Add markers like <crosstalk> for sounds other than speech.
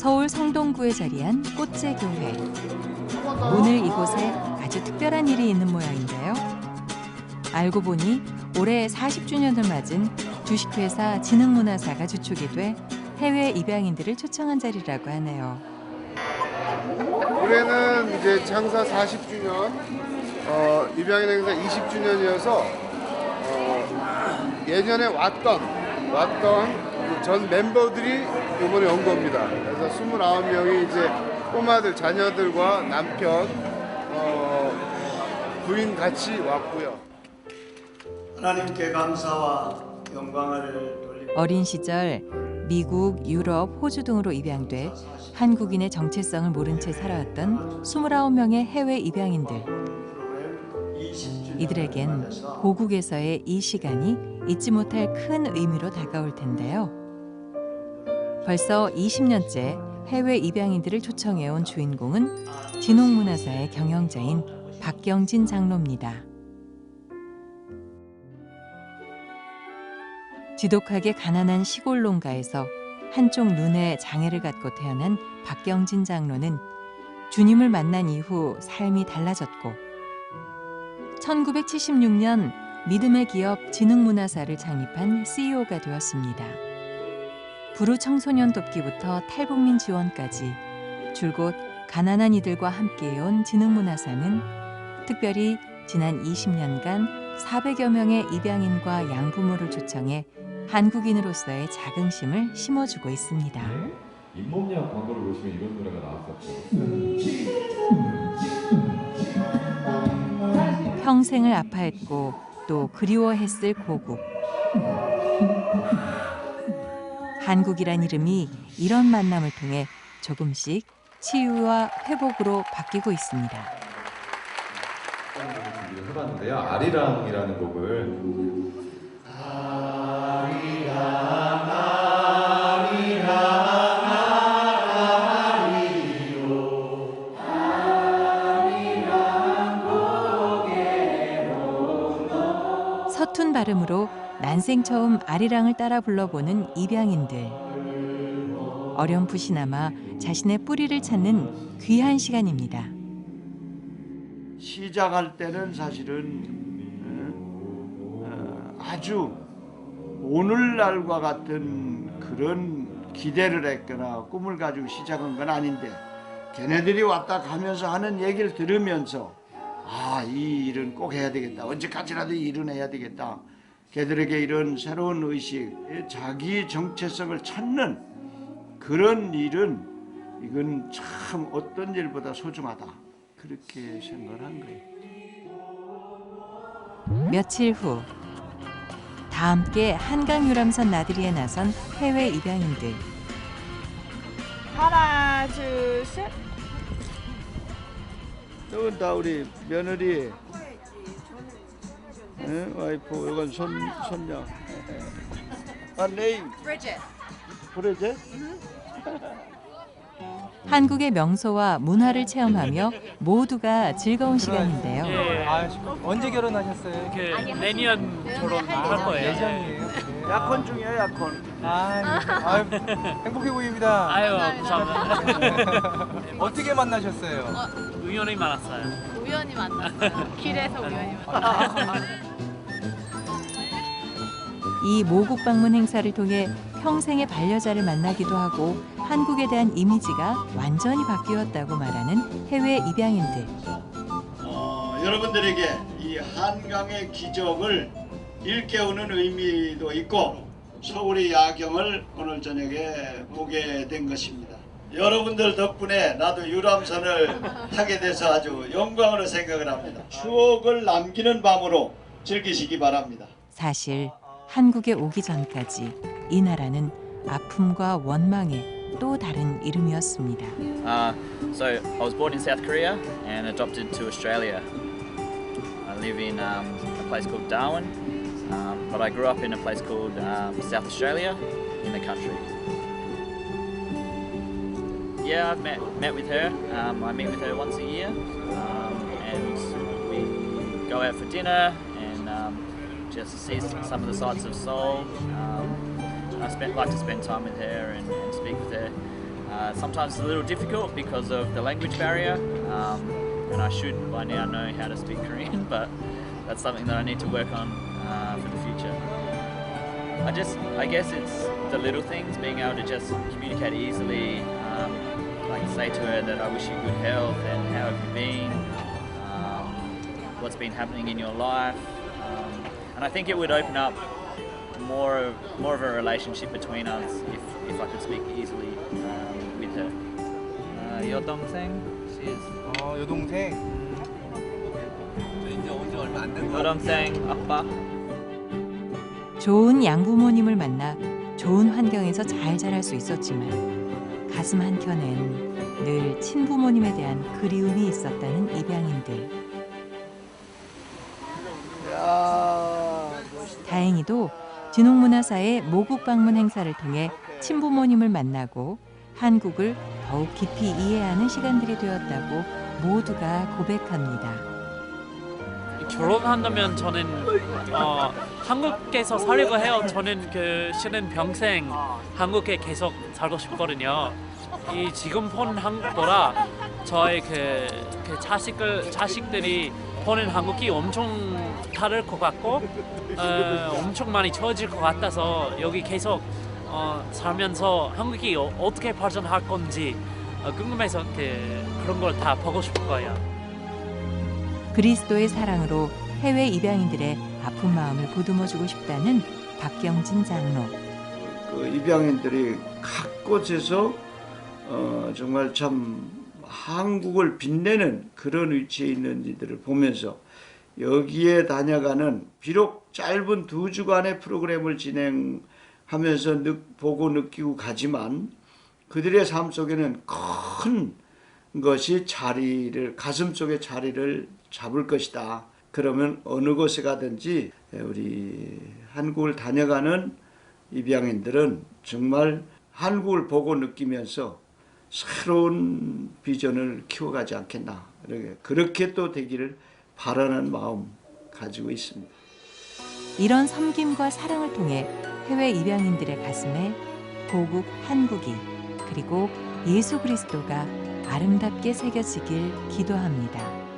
서울 성동구에 자리한 꽃제 교회. 오늘 이곳에 아주 특별한 일이 있는 모양인데요. 알고 보니 올해 40주년을 맞은 주식회사 진흥문화사가 주축이 돼 해외 입양인들을 초청한 자리라고 하네요. 올해는 이제 창사 40주년, 어, 입양인 행사 20주년이어서 어, 예전에 왔던 왔던 그 전 멤버들이 이번에 온 겁니다. 그래서 29명이 이제 꼬마들, 자녀들과 남편, 어, 부인 같이 왔고요. 하나님께 감사와 영광을 돌립니다. 어린 시절 미국, 유럽, 호주 등으로 입양돼 한국인의 정체성을 모른 채 살아왔던 29명의 해외 입양인들. 이들에겐 고국에서의 이 시간이 잊지 못할 큰 의미로 다가올 텐데요. 벌써 20년째 해외 입양인들을 초청해온 주인공은 진홍문화사의 경영자인 박경진 장로입니다. 지독하게 가난한 시골 농가에서 한쪽 눈에 장애를 갖고 태어난 박경진 장로는 주님을 만난 이후 삶이 달라졌고 1976년 믿음의 기업 진흥문화사를 창립한 CEO가 되었습니다. 부루 청소년 돕기부터 탈북민 지원까지 줄곧 가난한 이들과 함께해온 진흥문화사는 특별히 지난 20년간 400여 명의 입양인과 양부모를 초청해 한국인으로서의 자긍심을 심어주고 있습니다. 잇몸약 광고를 보시면 이런 노래가 나왔었죠. 평생을 아파했고 또 그리워했을 고국. 한국이란 이름이 이런 만남을 통해 조금씩 치유와 회복으로 바뀌고 있습니다. 준비를 해봤는데요. 아리랑이라는 곡을 서툰 발음으로 난생 처음 아리랑을 따라 불러보는 입양인들. 어렴풋이나마 자신의 뿌리를 찾는 귀한 시간입니다. 시작할 때는 사실은 어, 어, 아주 오늘날과 같은 그런 기대를 했거나 꿈을 가지고 시작한 건 아닌데 걔네들이 왔다 가면서 하는 얘기를 들으면서 아 이 일은 꼭 해야 되겠다 언제까지라도 이 일은 해야 되겠다 걔들에게 이런 새로운 의식 자기 정체성을 찾는 그런 일은 이건 참 어떤 일보다 소중하다 그렇게 생각을 한 거예요. 며칠 후. 다 함께 한강 유람선 나들이에 나선 해외 입양인들. 하나, 둘, 셋. 이건 다 우리 며느리, 예, 와이프, 이건 손 손녀. 아 네임. 브리젯. 브리젯? 한국의 명소와 문화를 체험하며 모두가 즐거운 시간인데요. 예. 아, 언제 결혼하셨어요? 그 내년 결혼할 거예요. 예정이에요. 약혼 중이에요, 약혼. 아, 아유, 행복해 보입니다. 아유 감사합니다. 어떻게 만나셨어요? 우연히 만났어요. 우연히 만났어요. 길에서 우연히 만났어요. 이 모국 방문 행사를 통해 평생의 반려자를 만나기도 하고 한국에 대한 이미지가 완전히 바뀌었다고 말하는 해외 입양인들. 어, 여러분들에게 이 한강의 기적을 일깨우는 의미도 있고 서울의 야경을 오늘 저녁에 보게 된 것입니다. 여러분들 덕분에 나도 유람선을 <laughs> 타게 돼서 아주 영광으로 생각을 합니다. 추억을 남기는 밤으로 즐기시기 바랍니다. 사실 한국에 오기 전까지 이 나라는 아픔과 원망의 또 다른 이름이었습니다. Uh, so I was born in South Korea and adopted to Australia. I live in um, a place called Darwin, um, but I grew up in a place called um, South Australia in the country. Yeah, I've met met with her. Um, I meet with her once a year, um, and we go out for dinner and um, just see some of the sights of Seoul. Um, I spent like to spend time with her and, and speak with her. Uh, sometimes it's a little difficult because of the language barrier, and I should by now know how to speak Korean, <laughs> but that's something that I need to work on uh, for the future. I just, I guess it's the little things, being able to just communicate easily, um, like say to her that I wish you good health and how have you been, um, what's been happening in your life, um, and I think it would open up more of, more of a relationship between us if, if I could speak easily um, with her. Uh, your 동생, she's 어, 여동생. 여동생 아빠. 좋은 양부모님을 만나 좋은 환경에서 잘 자랄 수 있었지만 가슴 한켠엔 늘 친부모님에 대한 그리움이 있었다는 입양인들. 다행히도 진홍문화사의 모국 방문 행사를 통해 친부모님을 만나고 한국을 더욱 깊이 이해하는 시간들이 되었다고 모두가 고백합니다. 결혼한다면 저는 어, 한국에서 살려고 해요. 저는 그 실은 평생 한국에 계속 살고 싶거든요. 이 지금 본 한국보다 저의 그, 그 자식을 자식들이 보는 한국이 엄청 다를 것 같고 어, 엄청 많이 좋아질 것 같아서 여기 계속 어, 살면서 한국이 어, 어떻게 발전할 건지 어, 궁금해서 그, 그런 걸 다 보고 싶을 거예요. 그리스도의 사랑으로 해외 입양인들의 아픈 마음을 보듬어주고 싶다는 박경진 장로. 그 입양인들이 각 곳에서 어, 정말 참 한국을 빛내는 그런 위치에 있는 이들을 보면서 여기에 다녀가는 비록 짧은 두 주간의 프로그램을 진행하면서 느, 보고 느끼고 가지만 그들의 삶 속에는 큰 것이 자리를 가슴 속에 자리를 잡을 것이다. 그러면 어느 곳에 가든지 우리 한국을 다녀가는 입양인들은 정말 한국을 보고 느끼면서 새로운 비전을 키워가지 않겠나. 그렇게 또 되기를 바라는 마음 가지고 있습니다. 이런 섬김과 사랑을 통해 해외 입양인들의 가슴에 고국 한국이 그리고 예수 그리스도가 아름답게 새겨지길 기도합니다.